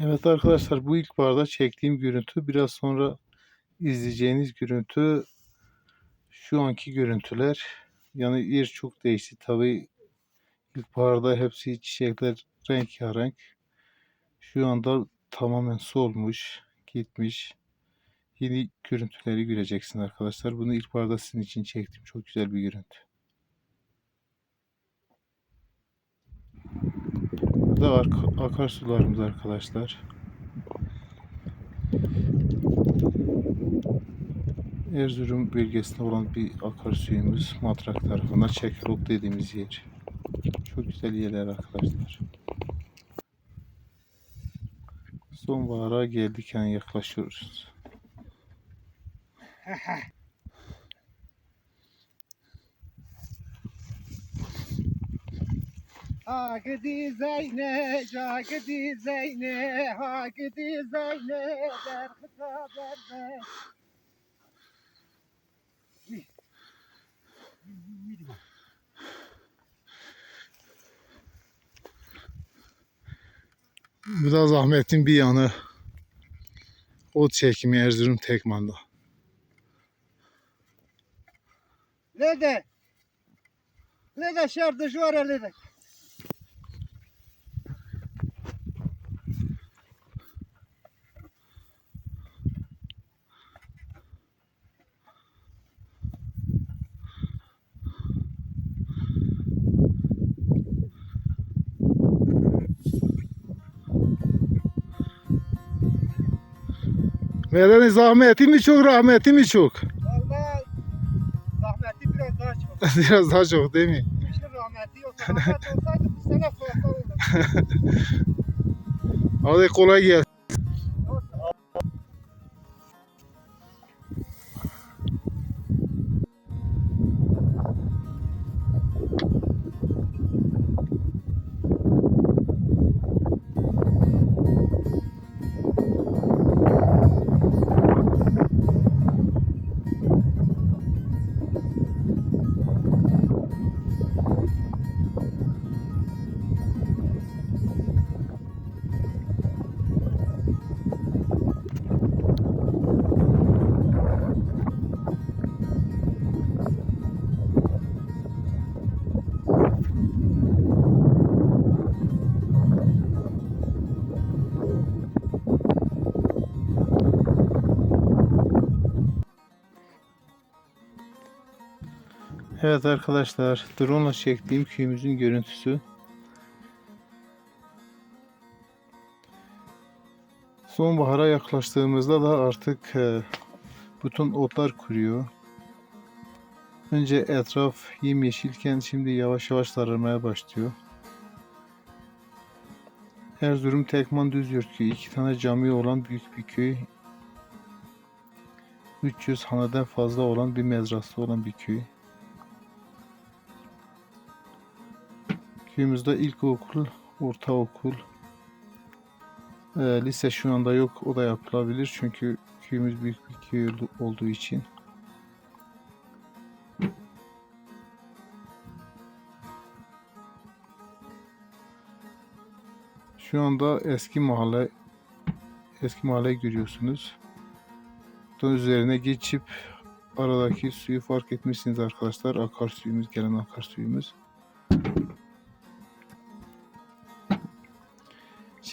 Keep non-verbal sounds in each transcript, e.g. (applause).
Evet arkadaşlar bu ilk barda çektiğim görüntü. Biraz sonra izleyeceğiniz görüntü şu anki görüntüler. Yani yer çok değişti. Tabi ilkbaharda hepsi çiçekler rengarenk. Şu anda tamamen solmuş, gitmiş. Yeni görüntüleri göreceksin arkadaşlar. Bunu ilkbaharda sizin için çektim. Çok güzel bir görüntü. Bu da arka- akarsularımız arkadaşlar. Erzurum bölgesinde olan bir akarsuyumuz Matrak tarafında Çekelok dediğimiz yer. Çok güzel yerler arkadaşlar. Sonbahara geldik yani yaklaşıyoruz. Ha gidi Zeyne, ca gidi Zeyne, ha gidi Zeyne, der kısa berbe. Bu da zahmetin bir yanı. Ot çekimi Erzurum Tekman'da. Lede, lede şartı şu ara Neden zahmeti mi çok rahmeti mi çok? Rahmetli biraz daha çok. (laughs) Biraz daha çok değil mi? İşte rahmetli yoksa rahmet olsaydı bu sene fazla olurdu. (laughs) Hadi kolay gelsin. Evet arkadaşlar drone ile çektiğim köyümüzün görüntüsü. Sonbahara yaklaştığımızda da artık e, bütün otlar kuruyor. Önce etraf yemyeşilken şimdi yavaş yavaş sararmaya başlıyor. Erzurum Tekman Düzyurt köyü iki tane cami olan büyük bir köy. 300 haneden fazla olan bir mezrası olan bir köy. Köyümüzde ilkokul, ortaokul, e, lise şu anda yok. O da yapılabilir çünkü köyümüz büyük bir köy oldu- olduğu için. Şu anda eski mahalle eski mahalleyi görüyorsunuz. Bunun üzerine geçip aradaki suyu fark etmişsiniz arkadaşlar. Akarsuyumuz, gelen akarsuyumuz.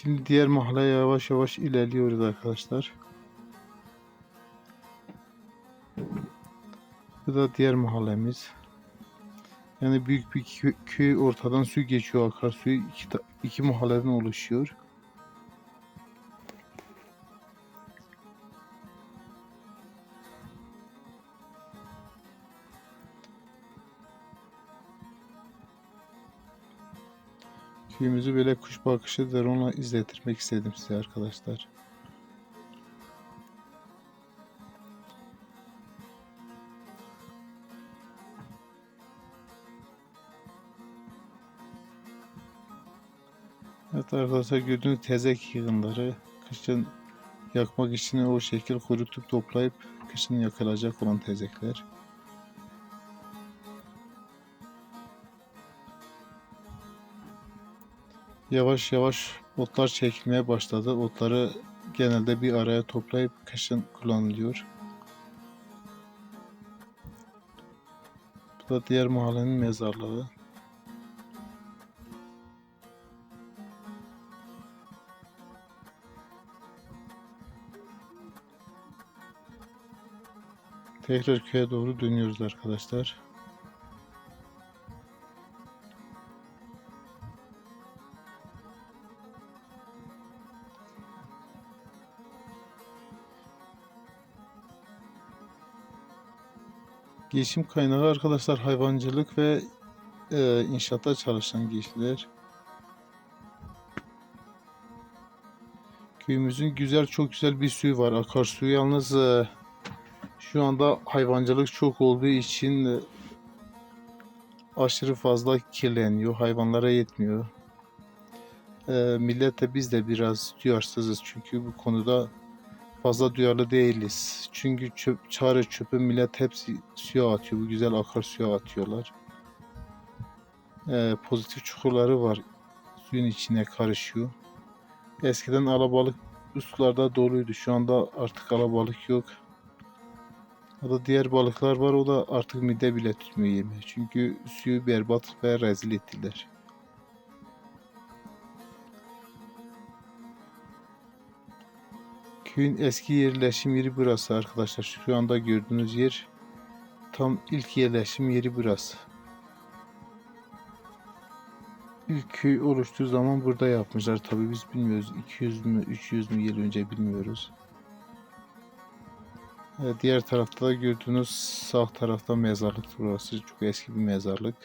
Şimdi diğer mahalleye yavaş yavaş ilerliyoruz arkadaşlar. Bu da diğer mahallemiz. Yani büyük bir kö- köy ortadan su geçiyor akarsuyu iki, iki mahalleden oluşuyor. köyümüzü böyle kuş bakışı drone'la izletirmek istedim size arkadaşlar. Evet arkadaşlar gördüğünüz tezek yığınları kışın yakmak için o şekil kurutup toplayıp kışın yakılacak olan tezekler. Yavaş yavaş otlar çekilmeye başladı. Otları genelde bir araya toplayıp kışın kullanılıyor. Bu da diğer mahallenin mezarlığı. Tekrar köye doğru dönüyoruz arkadaşlar. Geçim kaynağı arkadaşlar hayvancılık ve e, inşaatta çalışan kişiler. Köyümüzün güzel çok güzel bir suyu var. Akarsu yalnız e, şu anda hayvancılık çok olduğu için e, aşırı fazla kirleniyor. Hayvanlara yetmiyor. E, millet de biz de biraz duyarsızız çünkü bu konuda fazla duyarlı değiliz. Çünkü çöp, çare çöpü millet hepsi suya atıyor. Bu güzel akarsuya atıyorlar. E, pozitif çukurları var. Suyun içine karışıyor. Eskiden alabalık bu sularda doluydu. Şu anda artık alabalık yok. O da diğer balıklar var. O da artık mide bile tutmuyor yemeği. Çünkü suyu berbat ve rezil ettiler. Köyün eski yerleşim yeri burası arkadaşlar. Şu anda gördüğünüz yer tam ilk yerleşim yeri burası. İlk köy oluştuğu zaman burada yapmışlar. Tabii biz bilmiyoruz. 200 mü 300 mü yıl önce bilmiyoruz. Evet, diğer tarafta da gördüğünüz sağ tarafta mezarlık burası. Çok eski bir mezarlık.